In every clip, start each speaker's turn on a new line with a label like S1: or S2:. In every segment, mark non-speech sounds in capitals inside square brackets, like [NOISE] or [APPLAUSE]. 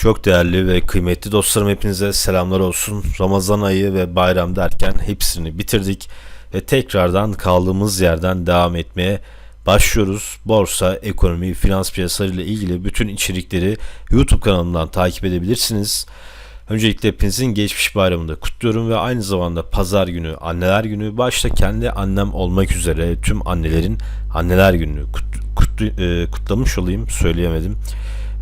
S1: Çok değerli ve kıymetli dostlarım hepinize selamlar olsun. Ramazan ayı ve bayram derken hepsini bitirdik ve tekrardan kaldığımız yerden devam etmeye başlıyoruz. Borsa, ekonomi, finans piyasaları ile ilgili bütün içerikleri YouTube kanalımdan takip edebilirsiniz. Öncelikle hepinizin geçmiş bayramını kutluyorum ve aynı zamanda pazar günü, anneler günü, başta kendi annem olmak üzere tüm annelerin anneler gününü kut- kutlu- e, kutlamış olayım söyleyemedim.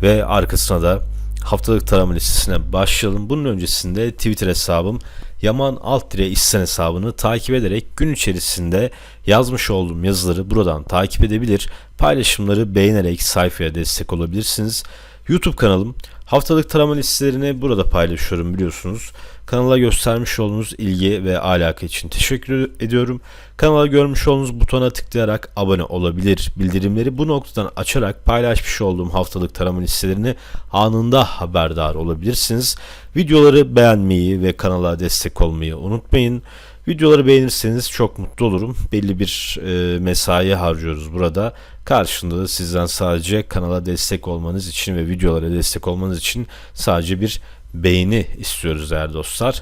S1: Ve arkasına da haftalık tarama listesine başlayalım. Bunun öncesinde Twitter hesabım Yaman alt dire İhsan hesabını takip ederek gün içerisinde yazmış olduğum yazıları buradan takip edebilir. Paylaşımları beğenerek sayfaya destek olabilirsiniz. YouTube kanalım haftalık tarama listelerini burada paylaşıyorum biliyorsunuz. Kanala göstermiş olduğunuz ilgi ve alaka için teşekkür ediyorum. Kanala görmüş olduğunuz butona tıklayarak abone olabilir. Bildirimleri bu noktadan açarak paylaşmış olduğum haftalık tarama listelerini anında haberdar olabilirsiniz. Videoları beğenmeyi ve kanala destek olmayı unutmayın. Videoları beğenirseniz çok mutlu olurum. Belli bir e, mesai harcıyoruz burada. Karşında da sizden sadece kanala destek olmanız için ve videolara destek olmanız için sadece bir beğeni istiyoruz değerli dostlar.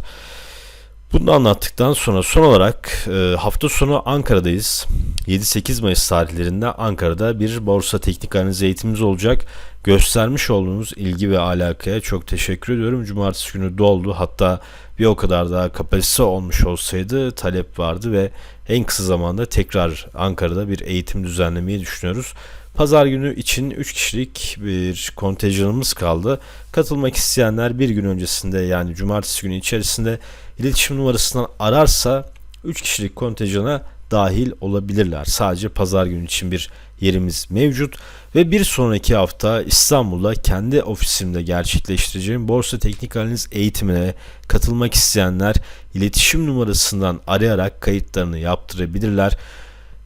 S1: Bunu anlattıktan sonra son olarak e, hafta sonu Ankara'dayız. 7-8 Mayıs tarihlerinde Ankara'da bir borsa teknik analiz eğitimimiz olacak. Göstermiş olduğunuz ilgi ve alakaya çok teşekkür ediyorum. Cumartesi günü doldu. Hatta bir o kadar daha kapasite olmuş olsaydı talep vardı ve en kısa zamanda tekrar Ankara'da bir eğitim düzenlemeyi düşünüyoruz. Pazar günü için 3 kişilik bir kontenjanımız kaldı. Katılmak isteyenler bir gün öncesinde yani cumartesi günü içerisinde iletişim numarasından ararsa 3 kişilik kontenjana dahil olabilirler. Sadece pazar günü için bir yerimiz mevcut ve bir sonraki hafta İstanbul'da kendi ofisimde gerçekleştireceğim borsa teknik analiz eğitimine katılmak isteyenler iletişim numarasından arayarak kayıtlarını yaptırabilirler.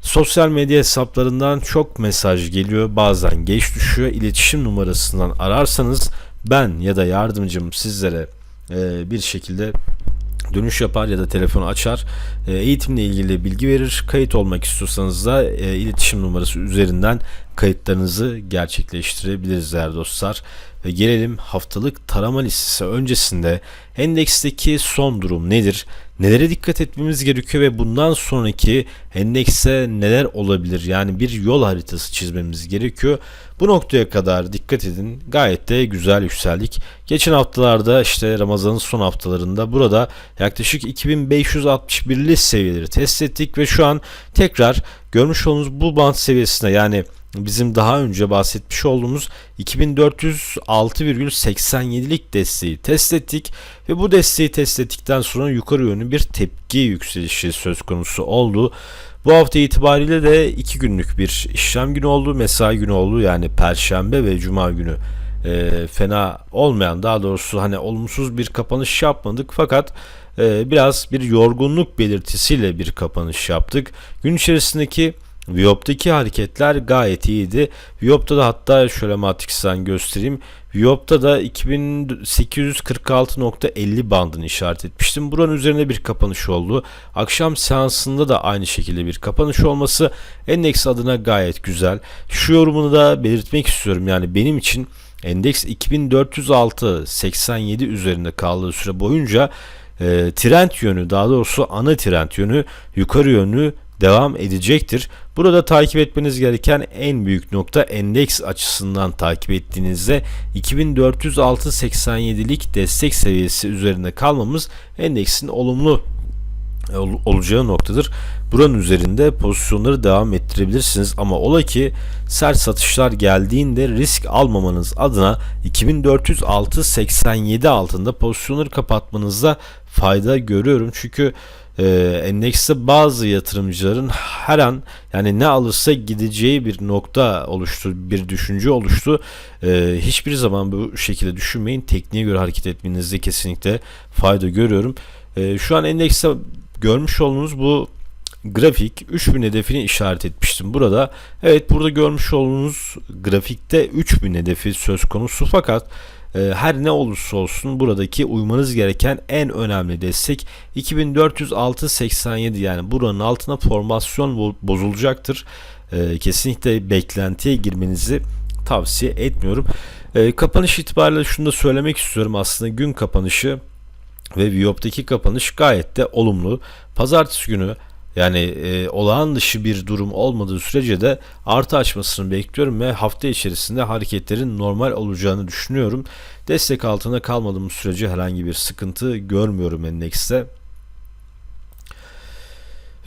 S1: Sosyal medya hesaplarından çok mesaj geliyor. Bazen geç düşüyor. İletişim numarasından ararsanız ben ya da yardımcım sizlere bir şekilde dönüş yapar ya da telefonu açar. E, eğitimle ilgili bilgi verir. Kayıt olmak istiyorsanız da e, iletişim numarası üzerinden kayıtlarınızı gerçekleştirebiliriz değerli dostlar. Ve gelelim haftalık tarama listesi öncesinde endeksteki son durum nedir? Nelere dikkat etmemiz gerekiyor ve bundan sonraki endekse neler olabilir? Yani bir yol haritası çizmemiz gerekiyor. Bu noktaya kadar dikkat edin. Gayet de güzel yükseldik. Geçen haftalarda işte Ramazan'ın son haftalarında burada yaklaşık 2561'li seviyeleri test ettik ve şu an tekrar görmüş olduğunuz bu band seviyesine yani bizim daha önce bahsetmiş olduğumuz 2406,87'lik desteği test ettik ve bu desteği test ettikten sonra yukarı yönlü bir tepki yükselişi söz konusu oldu. Bu hafta itibariyle de iki günlük bir işlem günü oldu, mesai günü oldu yani perşembe ve cuma günü e, fena olmayan daha doğrusu hani olumsuz bir kapanış yapmadık fakat e, biraz bir yorgunluk belirtisiyle bir kapanış yaptık. Gün içerisindeki Viyop'taki hareketler gayet iyiydi. Viyop'ta da hatta şöyle matrixten göstereyim. Viyop'ta da 2846.50 bandını işaret etmiştim. Buranın üzerine bir kapanış oldu. Akşam seansında da aynı şekilde bir kapanış olması endeks adına gayet güzel. Şu yorumunu da belirtmek istiyorum. Yani benim için endeks 2406.87 üzerinde kaldığı süre boyunca e, trend yönü daha doğrusu ana trend yönü yukarı yönlü devam edecektir. Burada takip etmeniz gereken en büyük nokta endeks açısından takip ettiğinizde 2406.87'lik destek seviyesi üzerinde kalmamız endeksin olumlu olacağı noktadır. Buranın üzerinde pozisyonları devam ettirebilirsiniz ama ola ki sert satışlar geldiğinde risk almamanız adına 2406.87 altında pozisyonları kapatmanızda fayda görüyorum. Çünkü e, endekste bazı yatırımcıların her an yani ne alırsa gideceği bir nokta oluştu, bir düşünce oluştu. E, hiçbir zaman bu şekilde düşünmeyin. Tekniğe göre hareket etmenizde kesinlikle fayda görüyorum. E, şu an endekste görmüş olduğunuz bu grafik 3000 hedefini işaret etmiştim burada. Evet burada görmüş olduğunuz grafikte 3000 hedefi söz konusu fakat her ne olursa olsun buradaki uymanız gereken en önemli destek 2406.87 yani buranın altına formasyon bozulacaktır. E, kesinlikle beklentiye girmenizi tavsiye etmiyorum. E, kapanış itibariyle şunu da söylemek istiyorum. Aslında gün kapanışı ve Viyop'taki kapanış gayet de olumlu. Pazartesi günü yani e, olağan dışı bir durum olmadığı sürece de artı açmasını bekliyorum ve hafta içerisinde hareketlerin normal olacağını düşünüyorum. Destek altında kalmadığımız sürece herhangi bir sıkıntı görmüyorum endekste.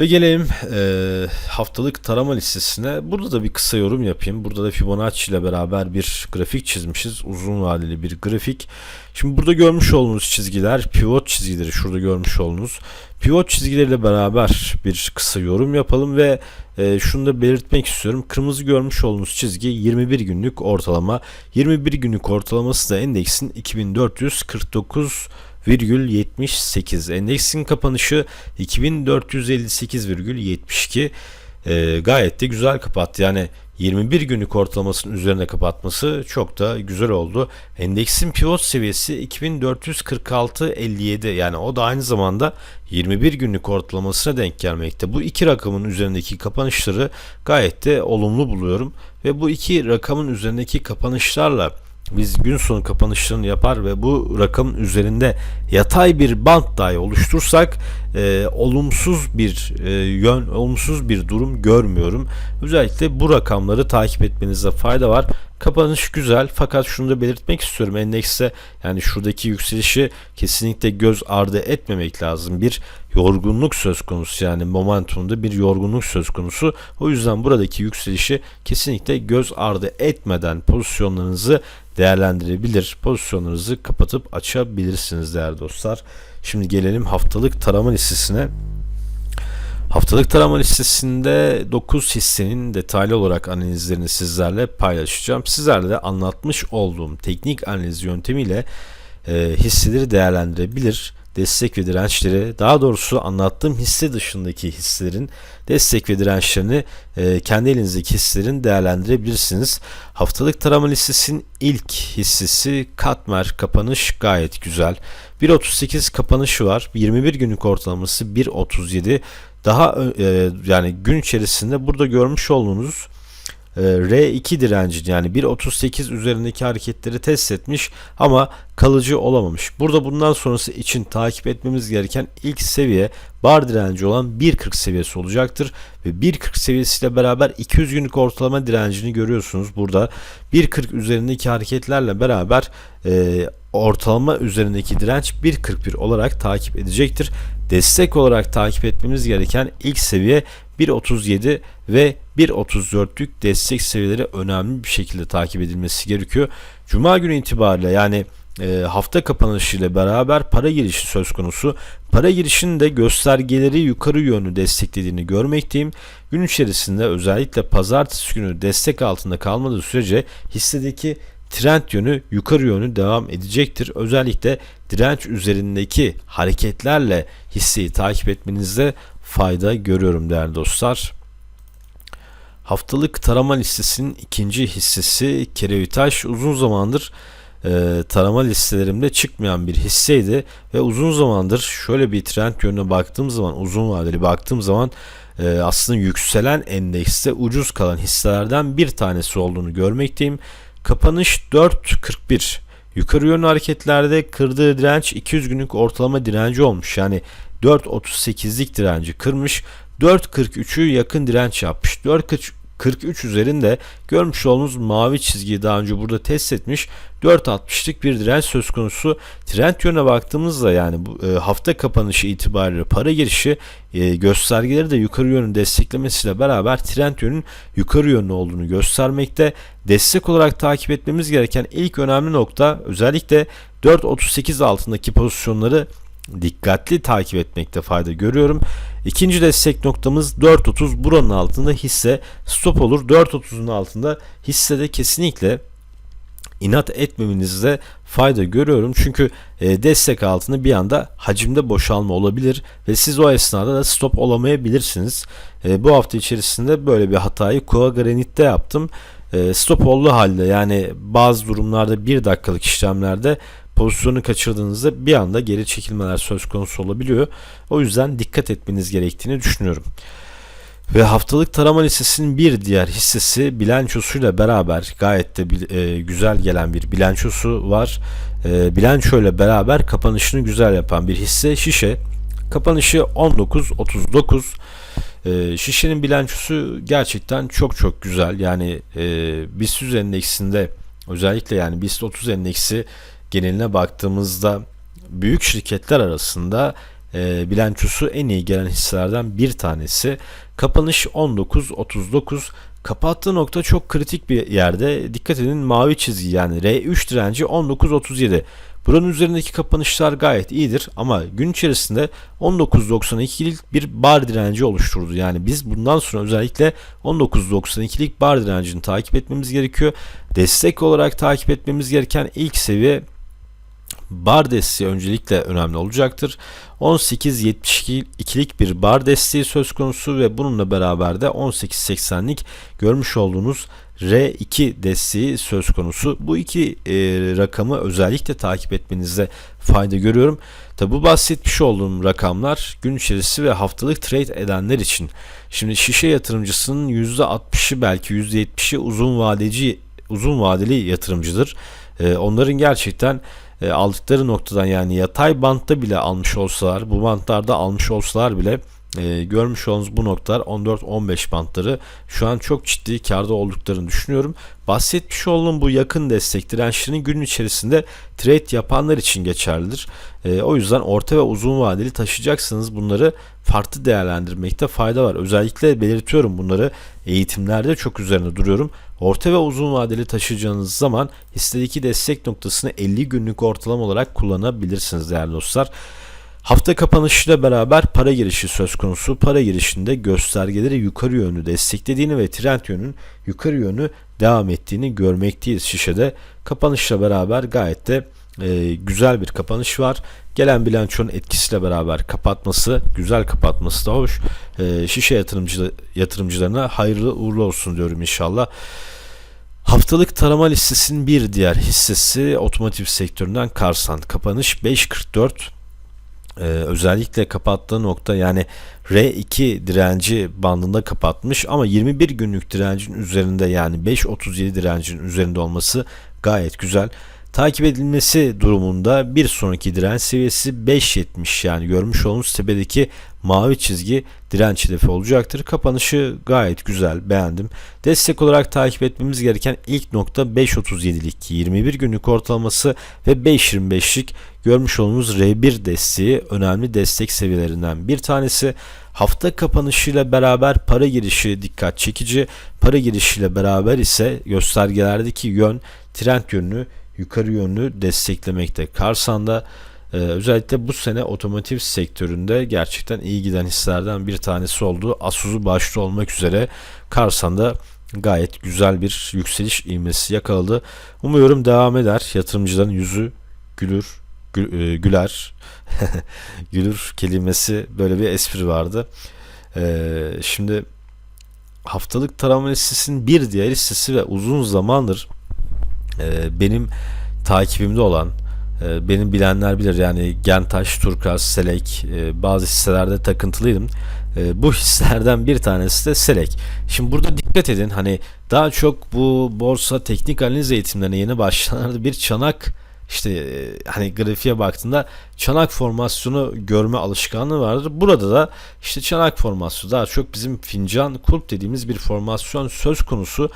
S1: Ve gelelim e, haftalık tarama listesine. Burada da bir kısa yorum yapayım. Burada da Fibonacci ile beraber bir grafik çizmişiz. Uzun vadeli bir grafik. Şimdi burada görmüş olduğunuz çizgiler pivot çizgileri. Şurada görmüş olduğunuz pivot çizgileriyle beraber bir kısa yorum yapalım ve e, şunu da belirtmek istiyorum. Kırmızı görmüş olduğunuz çizgi 21 günlük ortalama. 21 günlük ortalaması da endeksin 2449 78 endeksin kapanışı 2458,72 e, gayet de güzel kapattı. Yani 21 günlük ortalamasının üzerine kapatması çok da güzel oldu. Endeksin pivot seviyesi 2446.57 yani o da aynı zamanda 21 günlük ortalamasına denk gelmekte. Bu iki rakamın üzerindeki kapanışları gayet de olumlu buluyorum ve bu iki rakamın üzerindeki kapanışlarla biz gün sonu kapanışlarını yapar ve bu rakamın üzerinde yatay bir bant dahi oluştursak e, olumsuz bir e, yön, olumsuz bir durum görmüyorum. Özellikle bu rakamları takip etmenizde fayda var. Kapanış güzel fakat şunu da belirtmek istiyorum. Endekste yani şuradaki yükselişi kesinlikle göz ardı etmemek lazım. Bir yorgunluk söz konusu yani momentumda bir yorgunluk söz konusu. O yüzden buradaki yükselişi kesinlikle göz ardı etmeden pozisyonlarınızı değerlendirebilir. Pozisyonlarınızı kapatıp açabilirsiniz değerli dostlar. Şimdi gelelim haftalık tarama listesine. Haftalık tarama listesinde 9 hissenin detaylı olarak analizlerini sizlerle paylaşacağım. Sizlerle de anlatmış olduğum teknik analiz yöntemiyle e, hisseleri değerlendirebilir destek ve dirençleri daha doğrusu anlattığım hisse dışındaki hisselerin destek ve dirençlerini e, kendi elinizdeki hisselerin değerlendirebilirsiniz. Haftalık tarama listesinin ilk hissesi Katmer kapanış gayet güzel. 1.38 kapanışı var. 21 günlük ortalaması 1.37. Daha e, yani gün içerisinde burada görmüş olduğunuz R2 direnci yani 1.38 üzerindeki hareketleri test etmiş ama kalıcı olamamış. Burada bundan sonrası için takip etmemiz gereken ilk seviye bar direnci olan 1.40 seviyesi olacaktır. Ve 1.40 seviyesiyle beraber 200 günlük ortalama direncini görüyorsunuz. Burada 1.40 üzerindeki hareketlerle beraber e, ortalama üzerindeki direnç 1.41 olarak takip edecektir. Destek olarak takip etmemiz gereken ilk seviye 1.37 ve 1.34'lük destek seviyeleri önemli bir şekilde takip edilmesi gerekiyor. Cuma günü itibariyle yani e, hafta kapanışı ile beraber para girişi söz konusu. Para girişinin de göstergeleri yukarı yönlü desteklediğini görmekteyim. Gün içerisinde özellikle pazartesi günü destek altında kalmadığı sürece hissedeki trend yönü yukarı yönü devam edecektir. Özellikle direnç üzerindeki hareketlerle hisseyi takip etmenizde fayda görüyorum değerli dostlar. Haftalık tarama listesinin ikinci hissesi Kerevitaş uzun zamandır e, tarama listelerimde çıkmayan bir hisseydi ve uzun zamandır şöyle bir trend yönüne baktığım zaman uzun vadeli baktığım zaman e, aslında yükselen endekste ucuz kalan hisselerden bir tanesi olduğunu görmekteyim. Kapanış 4.41 yukarı yönlü hareketlerde kırdığı direnç 200 günlük ortalama direnci olmuş. Yani 4.38'lik direnci kırmış. 4.43'ü yakın direnç yapmış. 4.43 üzerinde görmüş olduğunuz mavi çizgiyi daha önce burada test etmiş. 4.60'lık bir direnç söz konusu. Trend yöne baktığımızda yani bu e, hafta kapanışı itibariyle para girişi e, göstergeleri de yukarı yönü desteklemesiyle beraber trend yönün yukarı yönlü olduğunu göstermekte. Destek olarak takip etmemiz gereken ilk önemli nokta özellikle 4.38 altındaki pozisyonları dikkatli takip etmekte fayda görüyorum. İkinci destek noktamız 4.30 buranın altında hisse stop olur. 4.30'un altında hissede kesinlikle inat etmemenizde fayda görüyorum. Çünkü e, destek altında bir anda hacimde boşalma olabilir ve siz o esnada da stop olamayabilirsiniz. E, bu hafta içerisinde böyle bir hatayı Kua Granit'te yaptım. E, stop olduğu halde yani bazı durumlarda bir dakikalık işlemlerde pozisyonu kaçırdığınızda bir anda geri çekilmeler söz konusu olabiliyor. O yüzden dikkat etmeniz gerektiğini düşünüyorum. Ve haftalık tarama listesinin bir diğer hissesi bilançosuyla beraber gayet de e, güzel gelen bir bilançosu var. E, bilanço ile beraber kapanışını güzel yapan bir hisse şişe. Kapanışı 19.39. E, şişenin bilançosu gerçekten çok çok güzel. Yani e, BIST 100 endeksinde özellikle yani BIST 30 endeksi geneline baktığımızda büyük şirketler arasında e, bilançosu en iyi gelen hisselerden bir tanesi. Kapanış 19.39. Kapattığı nokta çok kritik bir yerde. Dikkat edin mavi çizgi yani R3 direnci 19.37. Buranın üzerindeki kapanışlar gayet iyidir ama gün içerisinde 19.92'lik bir bar direnci oluşturdu. Yani biz bundan sonra özellikle 19.92'lik bar direncini takip etmemiz gerekiyor. Destek olarak takip etmemiz gereken ilk seviye bar desteği öncelikle önemli olacaktır. 18.72'lik bir bar desteği söz konusu ve bununla beraber de 18.80'lik görmüş olduğunuz R2 desteği söz konusu. Bu iki e, rakamı özellikle takip etmenizde fayda görüyorum. Tabi bu bahsetmiş olduğum rakamlar gün içerisi ve haftalık trade edenler için. Şimdi şişe yatırımcısının %60'ı belki %70'i uzun vadeci uzun vadeli yatırımcıdır. E, onların gerçekten e, aldıkları noktadan yani yatay bantta bile almış olsalar bu bantlarda almış olsalar bile e, görmüş olduğunuz bu noktalar 14-15 bantları şu an çok ciddi karda olduklarını düşünüyorum. Bahsetmiş olduğum bu yakın destek dirençlerinin gün içerisinde trade yapanlar için geçerlidir. E, o yüzden orta ve uzun vadeli taşıyacaksınız bunları farklı değerlendirmekte fayda var. Özellikle belirtiyorum bunları eğitimlerde çok üzerine duruyorum. Orta ve uzun vadeli taşıyacağınız zaman hissedeki destek noktasını 50 günlük ortalama olarak kullanabilirsiniz değerli dostlar. Hafta kapanışıyla beraber para girişi söz konusu. Para girişinde göstergeleri yukarı yönlü desteklediğini ve trend yönün yukarı yönü devam ettiğini görmekteyiz şişede. Kapanışla beraber gayet de e, güzel bir kapanış var. Gelen bilançonun etkisiyle beraber kapatması, güzel kapatması da hoş. E, şişe yatırımcı, yatırımcılarına hayırlı uğurlu olsun diyorum inşallah. Haftalık tarama listesinin bir diğer hissesi otomotiv sektöründen Karsan. Kapanış 5.44. Ee, özellikle kapattığı nokta yani R2 direnci bandında kapatmış ama 21 günlük direncin üzerinde yani 5.37 direncin üzerinde olması gayet güzel. Takip edilmesi durumunda bir sonraki direnç seviyesi 5.70 yani görmüş olduğunuz tepedeki mavi çizgi direnç hedefi olacaktır. Kapanışı gayet güzel beğendim. Destek olarak takip etmemiz gereken ilk nokta 5.37'lik 21 günlük ortalaması ve 5.25'lik görmüş olduğunuz R1 desteği önemli destek seviyelerinden bir tanesi. Hafta kapanışıyla beraber para girişi dikkat çekici. Para girişiyle beraber ise göstergelerdeki yön trend yönünü yukarı yönlü desteklemekte. Karsan'da e, özellikle bu sene otomotiv sektöründe gerçekten iyi giden hislerden bir tanesi oldu. Asus'u başta olmak üzere Karsan'da gayet güzel bir yükseliş ivmesi yakaladı. Umuyorum devam eder. Yatırımcıların yüzü gülür, gül, e, güler. [LAUGHS] gülür kelimesi böyle bir espri vardı. E, şimdi haftalık tarama listesinin bir diğer listesi ve uzun zamandır e, benim takibimde olan e, benim bilenler bilir yani Gentaş, Turkas, Selek e, bazı hisselerde takıntılıydım. E, bu [LAUGHS] hisselerden bir tanesi de Selek. Şimdi burada dikkat edin hani daha çok bu borsa teknik analiz eğitimlerine yeni başlayanlarda bir çanak işte hani grafiğe baktığında çanak formasyonu görme alışkanlığı vardır. Burada da işte çanak formasyonu daha çok bizim fincan kulp dediğimiz bir formasyon söz konusu.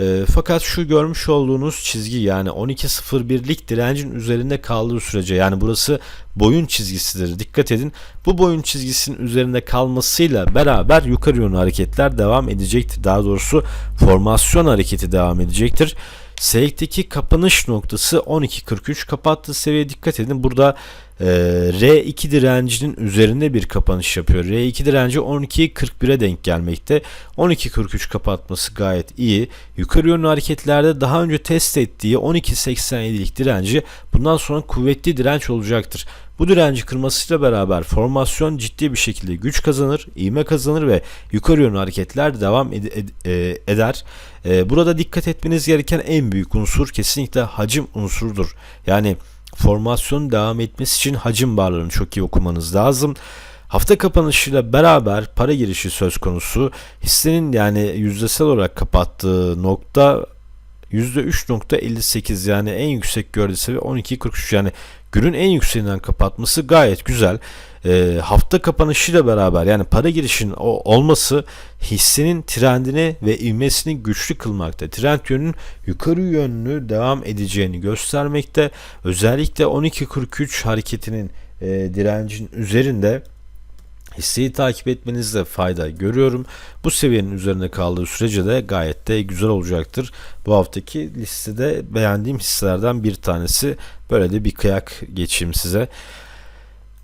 S1: E, fakat şu görmüş olduğunuz çizgi yani 12.01'lik direncin üzerinde kaldığı sürece yani burası boyun çizgisidir. Dikkat edin bu boyun çizgisinin üzerinde kalmasıyla beraber yukarı yönlü hareketler devam edecektir. Daha doğrusu formasyon hareketi devam edecektir. Seyrek'teki kapanış noktası 12.43 kapattığı seviyeye dikkat edin. Burada e, R2 direncinin üzerinde bir kapanış yapıyor. R2 direnci 12.41'e denk gelmekte. 12.43 kapatması gayet iyi. Yukarı yönlü hareketlerde daha önce test ettiği 12.87'lik direnci bundan sonra kuvvetli direnç olacaktır. Bu direnci kırmasıyla beraber formasyon ciddi bir şekilde güç kazanır, ivme kazanır ve yukarı yönlü hareketler devam ed- ed- e, eder. E, burada dikkat etmeniz gereken en büyük unsur kesinlikle hacim unsurudur. Yani formasyon devam etmesi için hacim barlarını çok iyi okumanız lazım. Hafta kapanışıyla beraber para girişi söz konusu. Hissenin yani yüzdesel olarak kapattığı nokta %3.58 yani en yüksek gördüğü seviye 12.43 yani günün en yükseğinden kapatması gayet güzel. E, hafta kapanışıyla beraber yani para girişinin o olması hissenin trendini ve ivmesini güçlü kılmakta. Trend yönünün yukarı yönlü devam edeceğini göstermekte. Özellikle 12.43 hareketinin e, direncin üzerinde hisseyi takip etmenizde fayda görüyorum. Bu seviyenin üzerinde kaldığı sürece de gayet de güzel olacaktır. Bu haftaki listede beğendiğim hisselerden bir tanesi. Böyle de bir kıyak geçeyim size.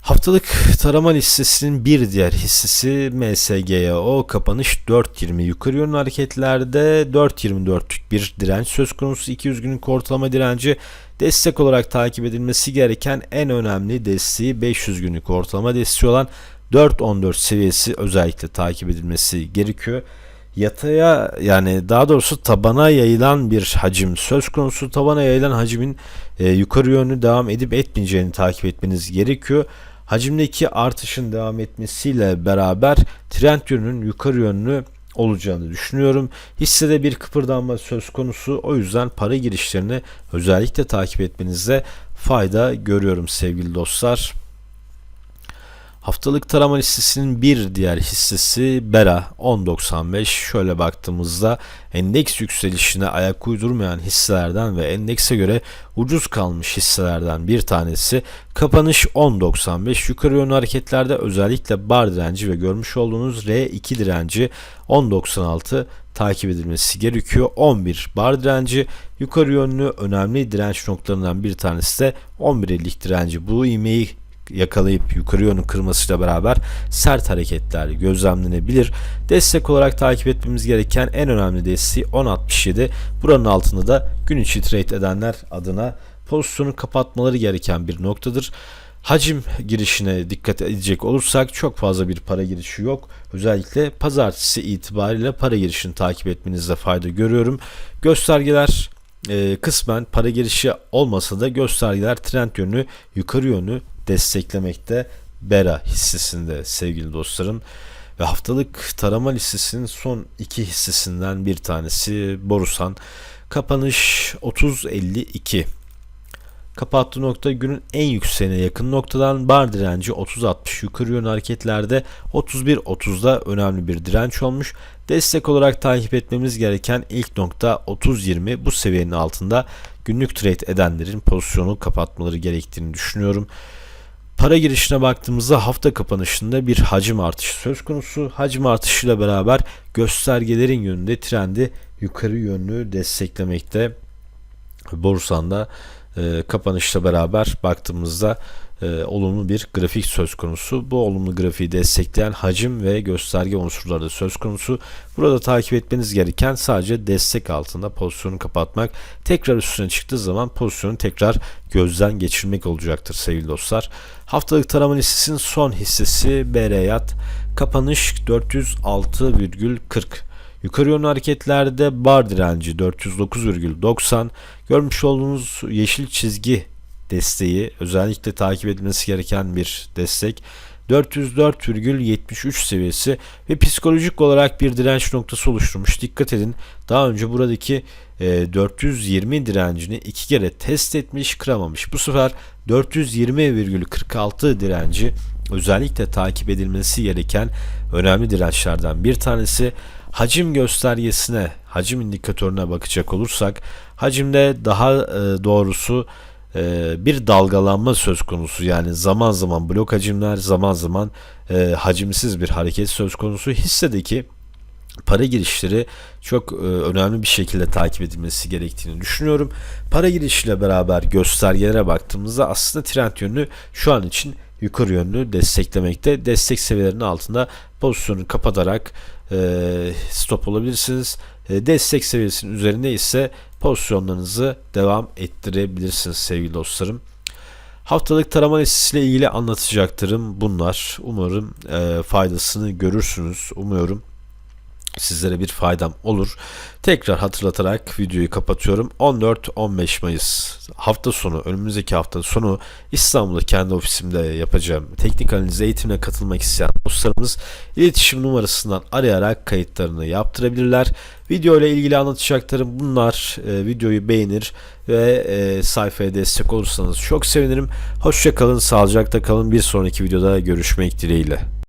S1: Haftalık tarama listesinin bir diğer hissesi MSGO kapanış 4.20 yukarı yönlü hareketlerde 4.24'lük bir direnç söz konusu 200 günlük ortalama direnci destek olarak takip edilmesi gereken en önemli desteği 500 günlük ortalama desteği olan 4.14 seviyesi özellikle takip edilmesi gerekiyor. Yataya yani daha doğrusu tabana yayılan bir hacim söz konusu. Tabana yayılan hacimin e, yukarı yönlü devam edip etmeyeceğini takip etmeniz gerekiyor. Hacimdeki artışın devam etmesiyle beraber trend yönünün yukarı yönlü olacağını düşünüyorum. Hissede bir kıpırdanma söz konusu. O yüzden para girişlerini özellikle takip etmenizde fayda görüyorum sevgili dostlar. Haftalık tarama listesinin bir diğer hissesi Bera 10.95. Şöyle baktığımızda endeks yükselişine ayak uydurmayan hisselerden ve endekse göre ucuz kalmış hisselerden bir tanesi. Kapanış 10.95. Yukarı yönlü hareketlerde özellikle bar direnci ve görmüş olduğunuz R2 direnci 10.96 takip edilmesi gerekiyor. 11 bar direnci yukarı yönlü önemli direnç noktalarından bir tanesi de 11.50'lik direnci. Bu ivmeyi yakalayıp yukarı yönü kırmasıyla beraber sert hareketler gözlemlenebilir. Destek olarak takip etmemiz gereken en önemli desteği 10.67. Buranın altında da gün içi trade edenler adına pozisyonu kapatmaları gereken bir noktadır. Hacim girişine dikkat edecek olursak çok fazla bir para girişi yok. Özellikle pazartesi itibariyle para girişini takip etmenizde fayda görüyorum. Göstergeler e, kısmen para girişi olmasa da göstergeler trend yönü yukarı yönü desteklemekte Bera hissesinde sevgili dostlarım. Ve haftalık tarama listesinin son iki hissesinden bir tanesi Borusan. Kapanış 30.52. Kapattığı nokta günün en yükseğine yakın noktadan bar direnci 30-60 yukarı yönlü hareketlerde 31-30'da önemli bir direnç olmuş. Destek olarak takip etmemiz gereken ilk nokta 30-20 bu seviyenin altında günlük trade edenlerin pozisyonu kapatmaları gerektiğini düşünüyorum. Para girişine baktığımızda hafta kapanışında bir hacim artışı söz konusu. Hacim artışıyla beraber göstergelerin yönünde trendi yukarı yönlü desteklemekte. Borsanda e, kapanışla beraber baktığımızda e, olumlu bir grafik söz konusu. Bu olumlu grafiği destekleyen hacim ve gösterge unsurları da söz konusu. Burada takip etmeniz gereken sadece destek altında pozisyonu kapatmak. Tekrar üstüne çıktığı zaman pozisyonu tekrar gözden geçirmek olacaktır sevgili dostlar. Haftalık tarama listesinin son hissesi BR Yat. Kapanış 406,40. Yukarı yönlü hareketlerde bar direnci 409,90. Görmüş olduğunuz yeşil çizgi desteği özellikle takip edilmesi gereken bir destek. 404,73 seviyesi ve psikolojik olarak bir direnç noktası oluşturmuş. Dikkat edin daha önce buradaki e, 420 direncini iki kere test etmiş kıramamış. Bu sefer 420,46 direnci özellikle takip edilmesi gereken önemli dirençlerden bir tanesi. Hacim göstergesine, hacim indikatörüne bakacak olursak hacimde daha e, doğrusu e, bir dalgalanma söz konusu. Yani zaman zaman blok hacimler, zaman zaman e, hacimsiz bir hareket söz konusu. Hissedeki para girişleri çok e, önemli bir şekilde takip edilmesi gerektiğini düşünüyorum. Para girişiyle beraber göstergelere baktığımızda aslında trend yönünü şu an için yukarı yönlü desteklemekte. Destek seviyelerinin altında pozisyonu kapatarak stop olabilirsiniz. Destek seviyesinin üzerinde ise pozisyonlarınızı devam ettirebilirsiniz sevgili dostlarım. Haftalık tarama listesiyle ilgili anlatacaklarım bunlar. Umarım e, faydasını görürsünüz. Umuyorum sizlere bir faydam olur. Tekrar hatırlatarak videoyu kapatıyorum. 14-15 Mayıs hafta sonu, önümüzdeki hafta sonu İstanbul'da kendi ofisimde yapacağım teknik analiz eğitimine katılmak isteyen dostlarımız iletişim numarasından arayarak kayıtlarını yaptırabilirler. Video ile ilgili anlatacaklarım bunlar. E, videoyu beğenir ve e, sayfaya destek olursanız çok sevinirim. Hoşça kalın, sağlıcakla kalın. Bir sonraki videoda görüşmek dileğiyle.